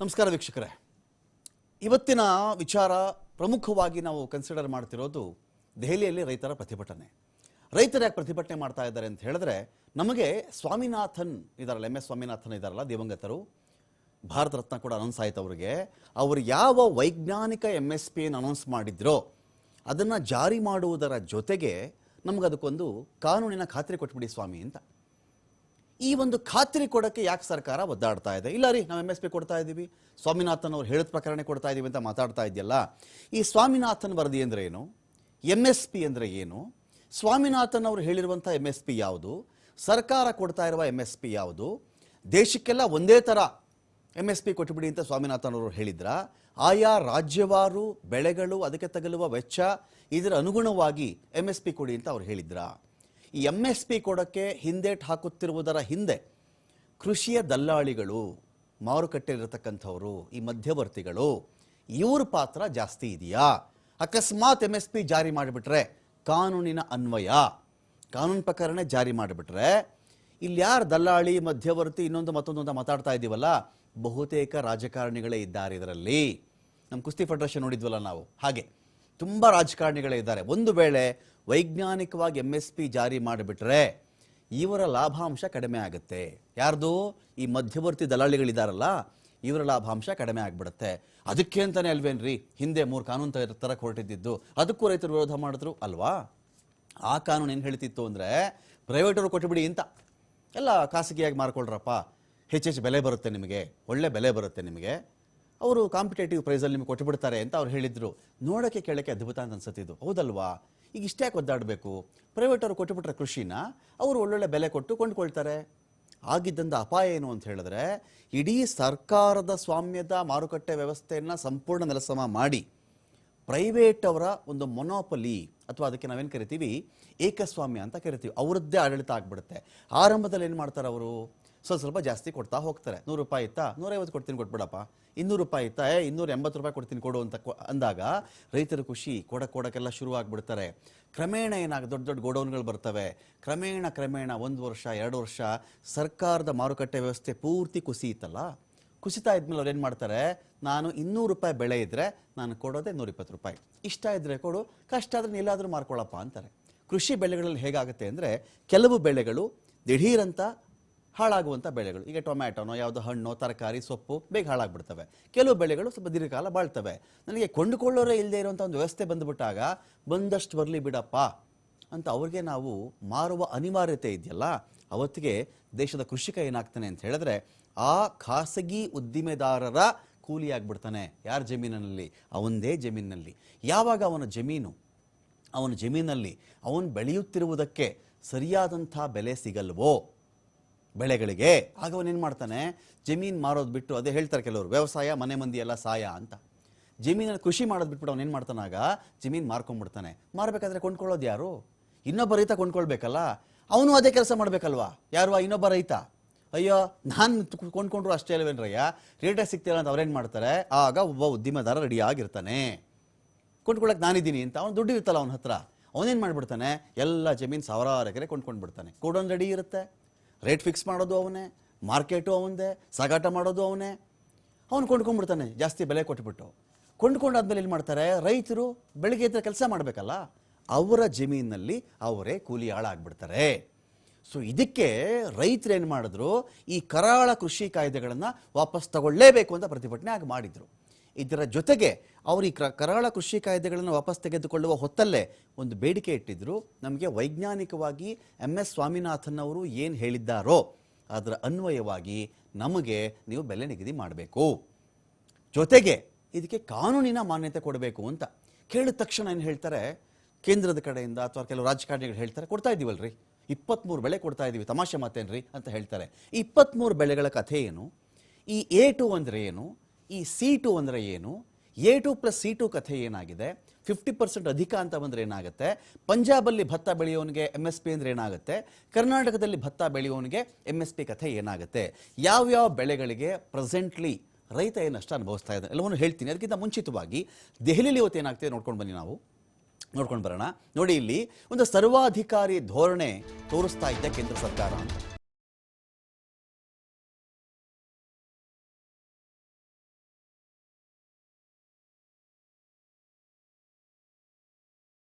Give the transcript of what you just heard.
ನಮಸ್ಕಾರ ವೀಕ್ಷಕರೇ. ಇವತ್ತಿನ ವಿಚಾರ ಪ್ರಮುಖವಾಗಿ ನಾವು ಕನ್ಸಿಡರ್ ಮಾಡ್ತಿರೋದು ದೆಹಲಿಯಲ್ಲಿ ರೈತರ ಪ್ರತಿಭಟನೆ. ರೈತರು ಯಾಕೆ ಪ್ರತಿಭಟನೆ ಮಾಡ್ತಾ ಇದ್ದಾರೆ ಅಂತ ಹೇಳಿದ್ರೆ, ನಮಗೆ ಸ್ವಾಮಿನಾಥನ್ ಇದಾರಲ್ಲ ಎಂ ಎಸ್ ಸ್ವಾಮಿನಾಥನ್ ಇದಾರಲ್ಲ, ದಿವಂಗತರು, ಭಾರತ ರತ್ನ ಕೂಡ ಅನೌನ್ಸ್ ಆಯಿತು ಅವರಿಗೆ. ಅವರು ಯಾವ ವೈಜ್ಞಾನಿಕ ಎಂ ಎಸ್ ಪಿ ಅನೌನ್ಸ್ ಮಾಡಿದ್ರೋ, ಅದನ್ನು ಜಾರಿ ಮಾಡುವುದರ ಜೊತೆಗೆ ನಮಗದಕ್ಕೊಂದು ಕಾನೂನಿನ ಖಾತ್ರಿ ಕೊಟ್ಬಿಡಿ ಸ್ವಾಮಿ ಅಂತ. ಈ ಒಂದು ಖಾತ್ರಿ ಕೊಡೋಕ್ಕೆ ಯಾಕೆ ಸರ್ಕಾರ ಒದ್ದಾಡ್ತಾ ಇದೆ? ಇಲ್ಲ ರೀ, ನಾವು ಎಂ ಎಸ್ ಪಿ ಕೊಡ್ತಾ ಇದ್ದೀವಿ ಸ್ವಾಮಿನಾಥನ್ ಅವ್ರು ಹೇಳಿದ ಪ್ರಕರಣ ಕೊಡ್ತಾ ಇದ್ದೀವಿ ಅಂತ ಮಾತಾಡ್ತಾ ಇದೆಯಲ್ಲ. ಈ ಸ್ವಾಮಿನಾಥನ್ ವರದಿ ಅಂದರೆ ಏನು? ಎಂ ಎಸ್ ಪಿ ಅಂದರೆ ಏನು? ಸ್ವಾಮಿನಾಥನ್ ಅವರು ಹೇಳಿರುವಂಥ ಎಂ ಎಸ್ ಪಿ ಯಾವುದು? ಸರ್ಕಾರ ಕೊಡ್ತಾ ಇರುವ ಎಂ ಎಸ್ ಪಿ ಯಾವುದು? ದೇಶಕ್ಕೆಲ್ಲ ಒಂದೇ ಥರ ಎಂ ಎಸ್ ಪಿ ಕೊಟ್ಟುಬಿಡಿ ಅಂತ ಸ್ವಾಮಿನಾಥನ್ ಅವರು ಹೇಳಿದ್ರ? ಆಯಾ ರಾಜ್ಯವಾರು ಬೆಳೆಗಳು ಅದಕ್ಕೆ ತಗಲುವ ವೆಚ್ಚ ಇದರ ಅನುಗುಣವಾಗಿ ಎಂ ಎಸ್ ಪಿ ಕೊಡಿ ಅಂತ ಅವ್ರು ಹೇಳಿದ್ರಾ? ಈ ಎಂ ಎಸ್ ಪಿ ಕೊಡೋಕ್ಕೆ ಹಿಂದೇಟು ಹಾಕುತ್ತಿರುವುದರ ಹಿಂದೆ ಕೃಷಿಯ ದಲ್ಲಾಳಿಗಳು, ಮಾರುಕಟ್ಟೆಯಲ್ಲಿರತಕ್ಕಂಥವರು, ಈ ಮಧ್ಯವರ್ತಿಗಳು, ಇವ್ರ ಪಾತ್ರ ಜಾಸ್ತಿ ಇದೆಯಾ? ಅಕಸ್ಮಾತ್ ಎಂ ಎಸ್ ಪಿ ಜಾರಿ ಮಾಡಿಬಿಟ್ರೆ ಕಾನೂನಿನ ಅನ್ವಯ, ಕಾನೂನು ಪ್ರಕಾರನ ಜಾರಿ ಮಾಡಿಬಿಟ್ರೆ ಇಲ್ಲಿ ಯಾರು ದಲ್ಲಾಳಿ, ಮಧ್ಯವರ್ತಿ, ಇನ್ನೊಂದು ಮತ್ತೊಂದು ಅಂತ ಮಾತಾಡ್ತಾ ಇದ್ದೀವಲ್ಲ, ಬಹುತೇಕ ರಾಜಕಾರಣಿಗಳೇ ಇದ್ದಾರೆ ಇದರಲ್ಲಿ. ನಮ್ಮ ಕುಸ್ತಿ ಫೆಡರೇಷನ್ ನೋಡಿದ್ವಲ್ಲ ನಾವು? ಹಾಗೆ. ತುಂಬ ರಾಜಕಾರಣಿಗಳೇ ಇದ್ದಾರೆ ಒಂದು ವೇಳೆ ವೈಜ್ಞಾನಿಕವಾಗಿ ಎಂ ಎಸ್ ಪಿ ಜಾರಿ ಮಾಡಿಬಿಟ್ರೆ ಇವರ ಲಾಭಾಂಶ ಕಡಿಮೆ ಆಗುತ್ತೆ. ಯಾರ್ದು? ಈ ಮಧ್ಯವರ್ತಿ ದಲಾಳಿಗಳಿದಾರಲ್ಲ ಇವರ ಲಾಭಾಂಶ ಕಡಿಮೆ ಆಗಿಬಿಡುತ್ತೆ. ಅದಕ್ಕೆ ಅಂತಾನೆ ಅಲ್ವೇನ್ರಿ? ಹಿಂದೆ ಮೂರು ಕಾನೂನು ತರ- ತರಕ್ಕೆ ಹೊರಟಿದ್ದು ಅದಕ್ಕೂ ರೈತರು ವಿರೋಧ ಮಾಡಿದ್ರು ಅಲ್ವಾ? ಆ ಕಾನೂನು ಏನು ಹೇಳ್ತಿತ್ತು ಅಂದರೆ ಪ್ರೈವೇಟರು ಕೊಟ್ಟುಬಿಡಿ ಅಂತ. ಎಲ್ಲ ಖಾಸಗಿಯಾಗಿ ಮಾರ್ಕೊಳ್ರಪ್ಪ. ಹೆಚ್ಚೆಚ್ಚು ಬೆಲೆ ಬರುತ್ತೆ ನಿಮಗೆ. ಒಳ್ಳೆ ಬೆಲೆ ಬರುತ್ತೆ ನಿಮಗೆ. ಅವರು ಕಾಂಪಿಟೇಟಿವ್ ಪ್ರೈಸಲ್ಲಿ ನಿಮಗೆ ಕೊಟ್ಟುಬಿಡ್ತಾರೆ ಅಂತ ಅವ್ರು ಹೇಳಿದ್ರು. ನೋಡೋಕ್ಕೆ ಕೇಳೋಕ್ಕೆ ಅದ್ಭುತ ಅಂತ ಅನ್ಸತ್ತಿದ್ದು ಹೌದಲ್ವಾ? ಈಗ ಇಷ್ಟೇ ಒದ್ದಾಡಬೇಕು. ಪ್ರೈವೇಟ್ ಅವರು ಕೊಟ್ಟುಬಿಟ್ರೆ ಕೃಷಿನ, ಅವರು ಒಳ್ಳೊಳ್ಳೆ ಬೆಲೆ ಕೊಟ್ಟು ಕೊಂಡ್ಕೊಳ್ತಾರೆ. ಆಗಿದ್ದಂಥ ಅಪಾಯ ಏನು ಅಂತ ಹೇಳಿದ್ರೆ, ಇಡೀ ಸರ್ಕಾರದ ಸ್ವಾಮ್ಯದ ಮಾರುಕಟ್ಟೆ ವ್ಯವಸ್ಥೆಯನ್ನು ಸಂಪೂರ್ಣ ನೆಲಸಮ ಮಾಡಿ ಪ್ರೈವೇಟ್ ಅವರ ಒಂದು ಮೊನೋಪಲಿ ಅಥವಾ ಅದಕ್ಕೆ ನಾವೇನು ಕರಿತೀವಿ, ಏಕಸ್ವಾಮ್ಯ ಅಂತ ಕರಿತೀವಿ. ಅವರದ್ದೇ ಆಡಳಿತ ಆಗ್ಬಿಡುತ್ತೆ. ಆರಂಭದಲ್ಲಿ ಏನು ಮಾಡ್ತಾರೆ ಅವರು? ಸ್ವಲ್ಪ ಸ್ವಲ್ಪ ಜಾಸ್ತಿ ಕೊಡ್ತಾ ಹೋಗ್ತಾರೆ. ನೂರು ರೂಪಾಯಿ ಇತ್ತಾ? ನೂರೈವತ್ತು ಕೊಡ್ತೀನಿ ಕೊಟ್ಬಿಡಪ್ಪ. ಇನ್ನೂರು ರೂಪಾಯಿ ಇತ್ತಾ? ಏ, ಇನ್ನೂರ ಎಂಬತ್ತು ರೂಪಾಯಿ ಕೊಡ್ತೀನಿ ಕೊಡು ಅಂತ ಅಂದಾಗ ರೈತರ ಖುಷಿ ಕೊಡಕ್ಕೆ ಕೊಡಕ್ಕೆಲ್ಲ ಶುರು ಆಗಿಬಿಡ್ತಾರೆ. ಕ್ರಮೇಣ ಏನಾಗ, ದೊಡ್ಡ ದೊಡ್ಡ ಗೋಡೌನ್ಗಳು ಬರ್ತವೆ. ಕ್ರಮೇಣ ಕ್ರಮೇಣ ಒಂದು ವರ್ಷ, ಎರಡು ವರ್ಷ ಸರ್ಕಾರದ ಮಾರುಕಟ್ಟೆ ವ್ಯವಸ್ಥೆ ಪೂರ್ತಿ ಕುಸಿಯಿತಲ್ಲ ಕುಸಿತಾ ಇದ್ಮೇಲೆ ಅವ್ರು ಏನು ಮಾಡ್ತಾರೆ? ನಾನು ಇನ್ನೂರು ರೂಪಾಯಿ ಬೆಳೆ ಇದ್ದರೆ ನಾನು ಕೊಡೋದೇ ನೂರಿಪ್ಪತ್ತು ರೂಪಾಯಿ. ಇಷ್ಟ ಇದ್ದರೆ ಕೊಡು, ಕಷ್ಟ ಆದರೆ ಎಲ್ಲಾದರೂ ಮಾರ್ಕೊಳ್ಳಪ್ಪ ಅಂತಾರೆ. ಕೃಷಿ ಬೆಳೆಗಳಲ್ಲಿ ಹೇಗಾಗುತ್ತೆ ಅಂದರೆ ಕೆಲವು ಬೆಳೆಗಳು ದಿಢೀರಂತ ಹಾಳಾಗುವಂಥ ಬೆಳೆಗಳು. ಈಗ ಟೊಮ್ಯಾಟೋನೋ, ಯಾವುದೋ ಹಣ್ಣು, ತರಕಾರಿ, ಸೊಪ್ಪು ಬೇಗ ಹಾಳಾಗ್ಬಿಡ್ತವೆ. ಕೆಲವು ಬೆಳೆಗಳು ಸ್ವಲ್ಪ ದೀರ್ಘಕಾಲ ಬಾಳ್ತವೆ. ನನಗೆ ಕೊಂಡುಕೊಳ್ಳೋರೇ ಇಲ್ಲದೆ ಇರುವಂಥ ಒಂದು ವ್ಯವಸ್ಥೆ ಬಂದುಬಿಟ್ಟಾಗ ಬಂದಷ್ಟು ಬರಲಿ ಬಿಡಪ್ಪ ಅಂತ ಅವ್ರಿಗೆ ನಾವು ಮಾರುವ ಅನಿವಾರ್ಯತೆ ಇದೆಯಲ್ಲ, ಅವತ್ತಿಗೆ ದೇಶದ ಕೃಷಿಕ ಏನಾಗ್ತಾನೆ ಅಂತ ಹೇಳಿದ್ರೆ ಆ ಖಾಸಗಿ ಉದ್ದಿಮೆದಾರರ ಕೂಲಿಯಾಗ್ಬಿಡ್ತಾನೆ. ಯಾರ ಜಮೀನಿನಲ್ಲಿ? ಅವನದೇ ಜಮೀನಿನಲ್ಲಿ. ಯಾವಾಗ ಅವನ ಜಮೀನು? ಅವನ ಜಮೀನಲ್ಲಿ ಅವನು ಬೆಳೆಯುತ್ತಿರುವುದಕ್ಕೆ ಸರಿಯಾದಂಥ ಬೆಲೆ ಸಿಗಲ್ವೋ? ಬೆಳೆಗಳಿಗೆ. ಆಗ ಅವನೇನು ಮಾಡ್ತಾನೆ? ಜಮೀನು ಮಾರೋದು ಬಿಟ್ಟು ಅದೇ ಹೇಳ್ತಾರೆ ಕೆಲವರು, ವ್ಯವಸಾಯ, ಮನೆ ಮಂದಿ ಎಲ್ಲ ಸಾಯ ಅಂತ. ಜಮೀನಲ್ಲಿ ಕೃಷಿ ಮಾಡೋದು ಬಿಟ್ಬಿಟ್ಟು ಅವನೇನು ಮಾಡ್ತಾನಾಗ ಜಮೀನು ಮಾರ್ಕೊಂಡ್ಬಿಡ್ತಾನೆ ಮಾರಬೇಕಾದ್ರೆ ಕೊಂಡ್ಕೊಳ್ಳೋದು ಯಾರು? ಇನ್ನೊಬ್ಬ ರೈತ ಕೊಂಡ್ಕೊಳ್ಬೇಕಲ್ಲ? ಅವನು ಅದೇ ಕೆಲಸ ಮಾಡಬೇಕಲ್ವಾ? ಯಾರು ಇನ್ನೊಬ್ಬ ರೈತ. ಅಯ್ಯೋ, ನಾನು ಕೊಂಡ್ಕೊಂಡ್ರು ಅಷ್ಟೇ ಅಲ್ವೇನ್ರಯ್ಯ ರೇಟೇ ಸಿಗ್ತಿಲ್ಲ ಅಂತ ಅವ್ರೇನು ಮಾಡ್ತಾರೆ? ಆಗ ಒಬ್ಬ ಉದ್ಯಮದಾರ ರೆಡಿ ಆಗಿರ್ತಾನೆ. ಕೊಂಡ್ಕೊಳ್ಳೋಕೆ ನಾನಿದ್ದೀನಿ ಅಂತ ಅವ್ನು ದುಡ್ಡು ಇರ್ತಲ್ಲ ಅವನ ಹತ್ರ. ಅವನೇನು ಮಾಡಿಬಿಡ್ತಾನೆ? ಎಲ್ಲ ಜಮೀನು ಸಾವಿರಾರು ಎಕರೆ ಕೊಂಡ್ಕೊಂಡ್ಬಿಡ್ತಾನೆ. ಕೊಡೋನ್ ರೆಡಿ ಇರುತ್ತೆ. ರೇಟ್ ಫಿಕ್ಸ್ ಮಾಡೋದು ಅವನೇ ಮಾರ್ಕೆಟು ಅವನದೇ, ಸಾಗಾಟ ಮಾಡೋದು ಅವನೇ. ಅವನು ಕೊಂಡ್ಕೊಂಡ್ಬಿಡ್ತಾನೆ, ಜಾಸ್ತಿ ಬೆಲೆ ಕೊಟ್ಬಿಟ್ಟು. ಕೊಂಡ್ಕೊಂಡಾದ್ಮೇಲೆ ಏನು ಮಾಡ್ತಾರೆ, ರೈತರು ಬೆಳಗ್ಗೆ ಎದ್ದ ಕೆಲಸ ಮಾಡಬೇಕಲ್ಲ, ಅವರ ಜಮೀನಿನಲ್ಲಿ ಅವರೇ ಕೂಲಿ ಹಾಳಾಗ್ಬಿಡ್ತಾರೆ. ಸೊ ಇದಕ್ಕೆ ರೈತರು ಏನು ಮಾಡಿದ್ರು, ಈ ಕರಾಳ ಕೃಷಿ ಕಾಯ್ದೆಗಳನ್ನು ವಾಪಸ್ ತಗೊಳ್ಳೇಬೇಕು ಅಂತ ಪ್ರತಿಭಟನೆ ಆಗಿ ಮಾಡಿದ್ರು. ಇದರ ಜೊತೆಗೆ ಅವರು ಈ ಕ್ರ- ಕರಾಳ ಕೃಷಿ ಕಾಯ್ದೆಗಳನ್ನು ವಾಪಸ್ ತೆಗೆದುಕೊಳ್ಳುವ ಹೊತ್ತಲ್ಲೇ ಒಂದು ಬೇಡಿಕೆ ಇಟ್ಟಿದ್ದರು ನಮಗೆ ವೈಜ್ಞಾನಿಕವಾಗಿ ಎಂ ಎಸ್ ಸ್ವಾಮಿನಾಥನ್ ಅವರು ಏನು ಹೇಳಿದ್ದಾರೋ ಅದರ ಅನ್ವಯವಾಗಿ ನಮಗೆ ನೀವು ಬೆಲೆ ನಿಗದಿ ಮಾಡಬೇಕು. ಜೊತೆಗೆ ಇದಕ್ಕೆ ಕಾನೂನಿನ ಮಾನ್ಯತೆ ಕೊಡಬೇಕು ಅಂತ ಕೇಳಿದ ತಕ್ಷಣ ಏನು ಹೇಳ್ತಾರೆ? ಕೇಂದ್ರದ ಕಡೆಯಿಂದ ಅಥವಾ ಕೆಲವು ರಾಜಕಾರಣಿಗಳು ಹೇಳ್ತಾರೆ, ಕೊಡ್ತಾ ಇದ್ದೀವಲ್ರಿ ಇಪ್ಪತ್ತ್ಮೂರು ಬೆಳೆ ಕೊಡ್ತಾ ಇದ್ದೀವಿ ತಮಾಷೆ ಮಾತೇನ್ರಿ ಅಂತ ಹೇಳ್ತಾರೆ. ಈ ಇಪ್ಪತ್ತ್ಮೂರು ಬೆಳೆಗಳ ಕಥೆ ಏನು? ಈ ಎ ಟು ಅಂದರೆ ಏನು? ಈ ಸಿ ಟು ಅಂದರೆ ಏನು? A two plus C two ಕಥೆ ಏನಾಗಿದೆ? ಫಿಫ್ಟಿ ಪರ್ಸೆಂಟ್ ಅಧಿಕ ಅಂತ ಬಂದರೆ ಏನಾಗುತ್ತೆ? ಪಂಜಾಬಲ್ಲಿ ಭತ್ತ ಬೆಳೆಯೋನಿಗೆ ಎಂ ಎಸ್ ಪಿ ಅಂದರೆ ಏನಾಗುತ್ತೆ? ಕರ್ನಾಟಕದಲ್ಲಿ ಭತ್ತ ಬೆಳೆಯೋನಿಗೆ ಎಂ ಎಸ್ ಪಿ ಕಥೆ ಏನಾಗುತ್ತೆ? ಯಾವ್ಯಾವ ಬೆಳೆಗಳಿಗೆ ಪ್ರೆಸೆಂಟ್ಲಿ ರೈತ ಏನು ನಷ್ಟ ಅನುಭವಿಸ್ತಾ ಇದ್ದಾರೆ ಎಲ್ಲವನ್ನು ಹೇಳ್ತೀನಿ. ಅದಕ್ಕಿಂತ ಮುಂಚಿತವಾಗಿ ದೆಹಲಿಯಲ್ಲಿ ಇವತ್ತು ಏನಾಗ್ತಿದೆ ನೋಡ್ಕೊಂಡು ಬನ್ನಿ ನಾವು. ನೋಡ್ಕೊಂಡು ಬರೋಣ. ನೋಡಿ ಇಲ್ಲಿ ಒಂದು ಸರ್ವಾಧಿಕಾರಿ ಧೋರಣೆ ತೋರಿಸ್ತಾ ಇದ್ದ ಕೇಂದ್ರ ಸರ್ಕಾರ ಅಂತ.